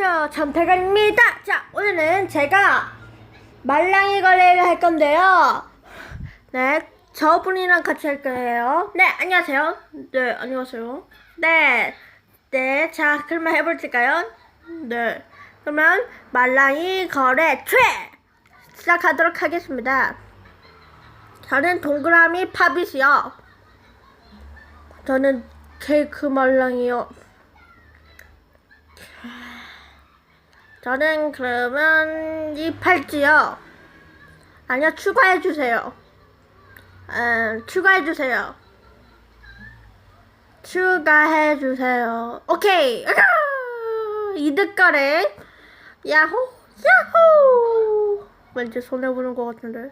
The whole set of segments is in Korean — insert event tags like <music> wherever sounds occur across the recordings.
안녕하세요. 전태관입니다. 자, 오늘은 제가 말랑이 거래를 할 건데요. 네, 저분이랑 같이 할 거예요. 네, 안녕하세요. 네, 안녕하세요. 네, 네, 자, 그러면 해볼까요? 네, 그러면 말랑이 거래 최 시작하도록 하겠습니다. 저는 동그라미 팝이시요. 저는 케이크 말랑이요. 저는 그러면 이 팔찌요. 아니요, 추가해주세요. 음, 추가해주세요. 추가해주세요. 오케이. 이득거래. 야호, 야호. 왠지 손해보는 것 같은데.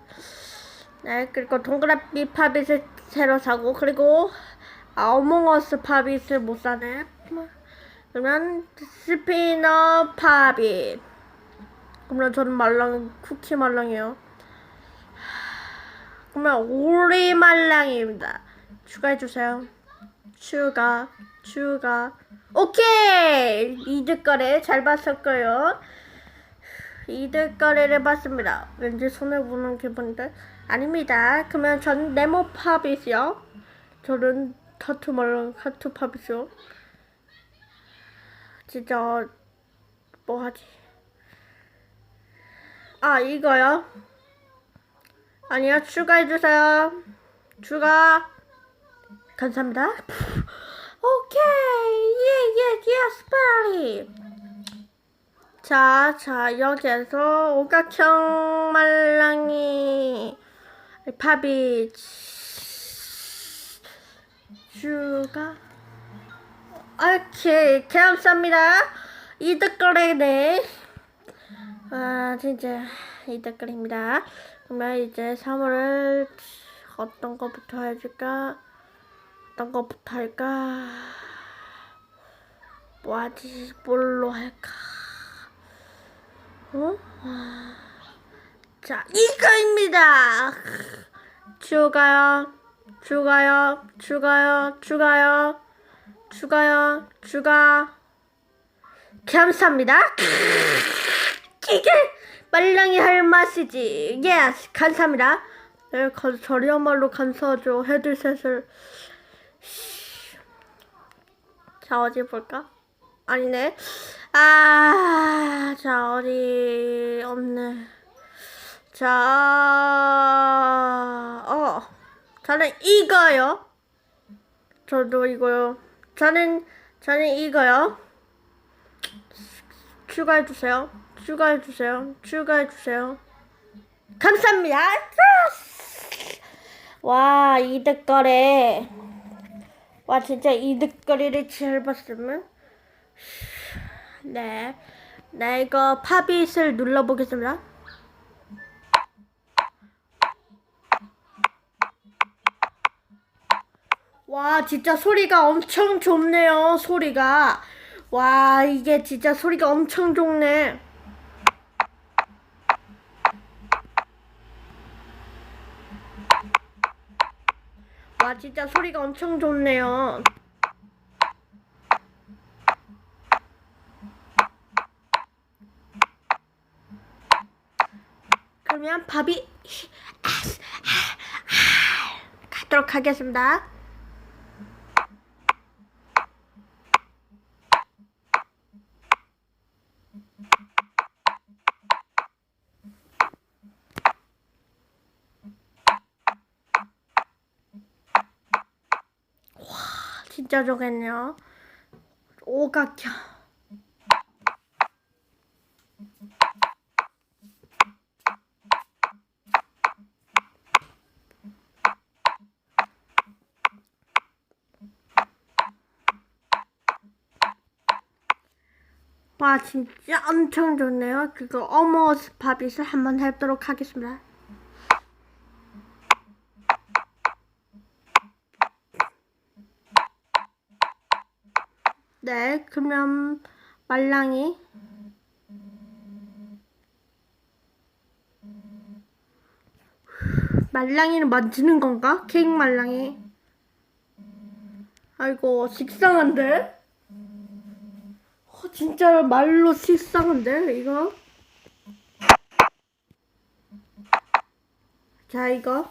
네, 그리고 동그라미 팝잇을 새로 사고, 그리고 어몽어스 팝잇을 못 사네. 그러면 스피너 팝잇. 그러면 저는 말랑, 쿠키 말랑이에요. 그러면 오리 말랑입니다. 추가해주세요. 추가, 추가. 오케이! 이득 거래 잘 봤었고요. 이득 거래를 봤습니다. 왠지 손해보는 기분인데. 아닙니다. 그러면 전 네모 팝잇이요. 저는 타투 말랑, 타투 팝잇이요. 진짜 뭐 하지? 아 이거요? 아니요 추가해 주세요. 추가. 감사합니다. <laughs> 오케이 예예 예스 빨리. 자, 자 여기에서 오각형 말랑이 팝이 추가. 오케이, 감사합니다. 이득거래네. 아, 진짜 이득거래입니다. 그러면 이제 선물을 어떤 거부터 해줄까? 어떤 거부터 할까? 뭐 하지? 뭘로 할까? 어? 자, 이거입니다. 추가요, 추가요, 추가요, 추가요. 추가요, 추가. 감사합니다. 이게 말랑이 할 맛이지. 예스, 감사합니다. 네, 가- 저리야말로 감사하죠. 헤드셋을. 자, 어디 볼까? 아니네. 아, 자, 어디 없네. 자, 어, 저는 이거요. 저도 이거요. 저는 저는 이거요. 추가해 주세요. 추가해 주세요. 추가해 주세요. 감사합니다. 와 이득거래. 와 진짜 이득거래를 잘 봤으면. 네. 네 이거 팝잇을 눌러보겠습니다. 와, 진짜 소리가 엄청 좋네요, 소리가. 와, 이게 진짜 소리가 엄청 좋네. 와, 진짜 소리가 엄청 좋네요. 그러면 밥이 가도록 하겠습니다. 진짜 좋겠네요. 오각형. 와 진짜 엄청 좋네요. 그거 어머스 팝잇을 한번 해보도록 하겠습니다. 네, 그러면 말랑이 말랑이는 만지는 건가? 케이크 말랑이. 아이고 식상한데? 어, 진짜 말로 식상한데 이거. 자 이거.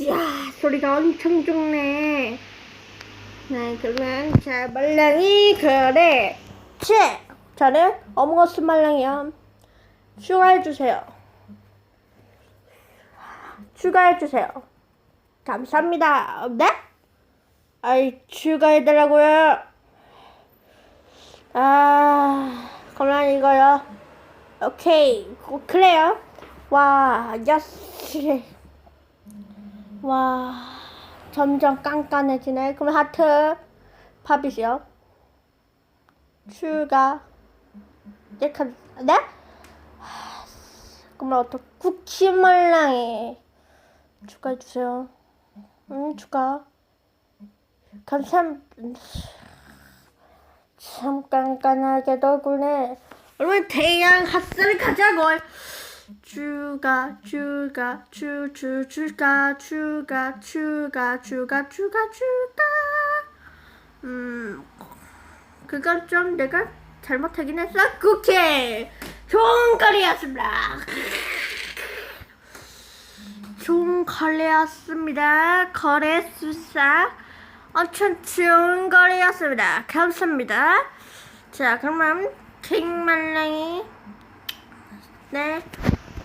이야 소리가 엄청 좋네. 네 그러면 자 말랑이 그래. 채. 저는 어묵어스 말랑이요. 추가해 주세요. 추가해 주세요. 감사합니다. 네? 아이 추가해 달라고요. 아 그러면 이거요. 오케이 고- 그래요. 와 야스. 와 점점 깐깐해지네. 그럼 하트 팝이시요. 추가. 네? 가- 네? 하, 그러면 어떤 쿠키 말랑이 추가해 주세요. 음 추가. 감사합니다. 참 깐깐하게도 구네. 그러면 대양 핫스를 가자고. 추가 추가 추추 추가 추가 추가 추가 추가 추가. 음 그건 좀 내가 잘못하긴 했어. 쿠키 좋은 거리였습니다. 좋은 거래였습니다. 거래 수사 엄청 좋은 거래였습니다. 감사합니다. 자, 그러면 킹말랭이 네,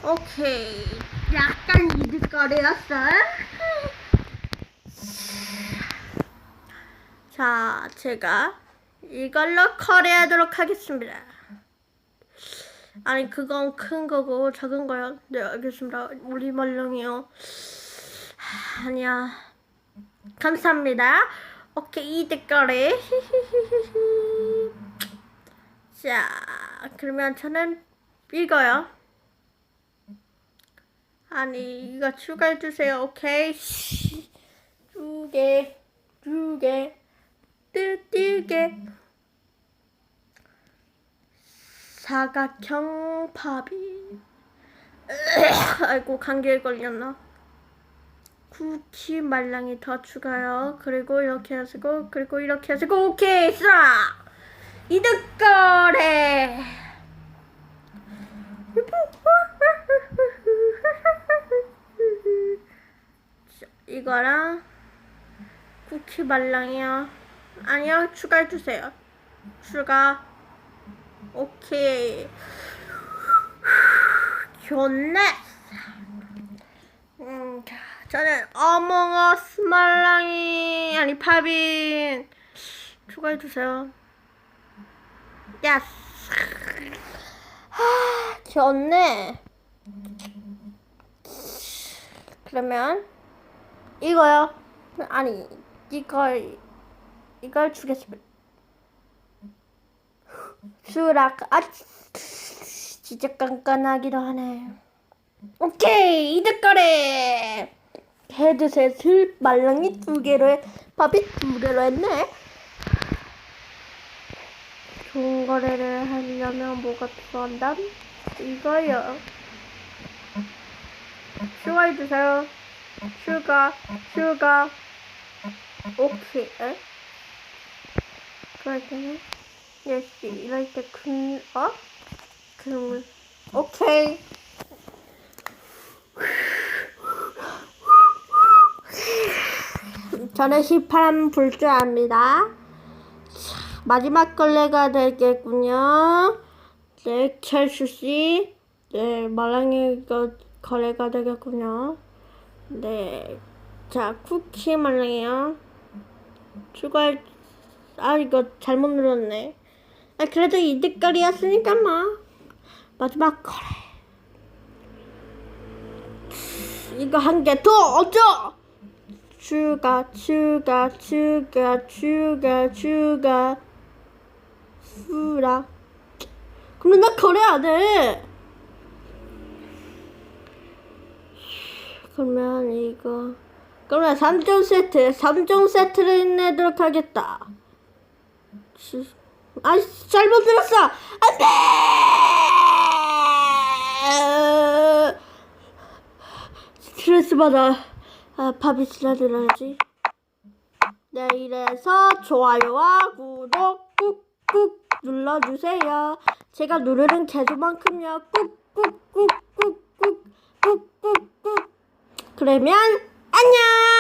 오케이. 약간 이득 거래였어. <laughs> 자, 제가 이걸로 거래하도록 하겠습니다. 아니 그건 큰 거고 작은 거요. 네 알겠습니다. 우리 말랑이요. 하, <sighs> 아니야. 감사합니다. 오케이 이득 거래. <laughs> 자 그러면 저는 이거요. 아니 이거 추가해 주세요. 오케이. 두 개, 두 개, 두 개. 사각형 팝이. 아이고 감기에 걸렸나? 쿠키 말랑이 더 추가요. 그리고 이렇게 하시고 그리고 이렇게 하시고 오케이. 쓰라 이득 거래 이거랑 쿠키 말랑이요 아니요 추가해 주세요 추가 오케이. 좋네. 음, 자, 저는 어몽어스 말랑이 아니 파빈 추가해 주세요. 야스. 하, 좋네. 그러면 이거요. 아니 이걸 이걸 주겠습니다. 수락 아 진짜 깐깐하기도 하네. 오케이 이득 거래! 헤드셋을 말랑이 두 개로 해 밥이 두 개로 했네. 좋은 거래를 하려면 뭐가 필요한다 이거요. 추가해 주세요 추가 추가 오케이 에? 그럴 때는 예시 이럴 때 큰, 어? 그러면, 오케이. 저는 힙한 불줄 압니다. 자, 마지막 걸레가 되겠군요. 네, 켈슈 씨. 네, 말랑이가 거래가 되겠군요. 네. 자, 쿠키 말랑이요. 추가할, 아, 이거 잘못 눌렀네. 아, 그래도 이득거리였으니까 뭐. 마지막 거래. 이거 한 개더 어쩌? 추가, 추가, 추가, 추가, 추가. 수락. 그럼 나 거래 안 해. 그러면 이거. 그러면 3종 세트, 3종 세트를 내도록 하겠다. 시- 아, 잘못 들었어. 안 돼! 스트레스 받아. 아, 밥이 지나 들어야지. 내일에서 좋아요와 구독 꾹꾹 눌러주세요. 제가 누르는 개수만큼요. 꾹꾹꾹꾹꾹 꾹꾹꾹. 그러면 안녕.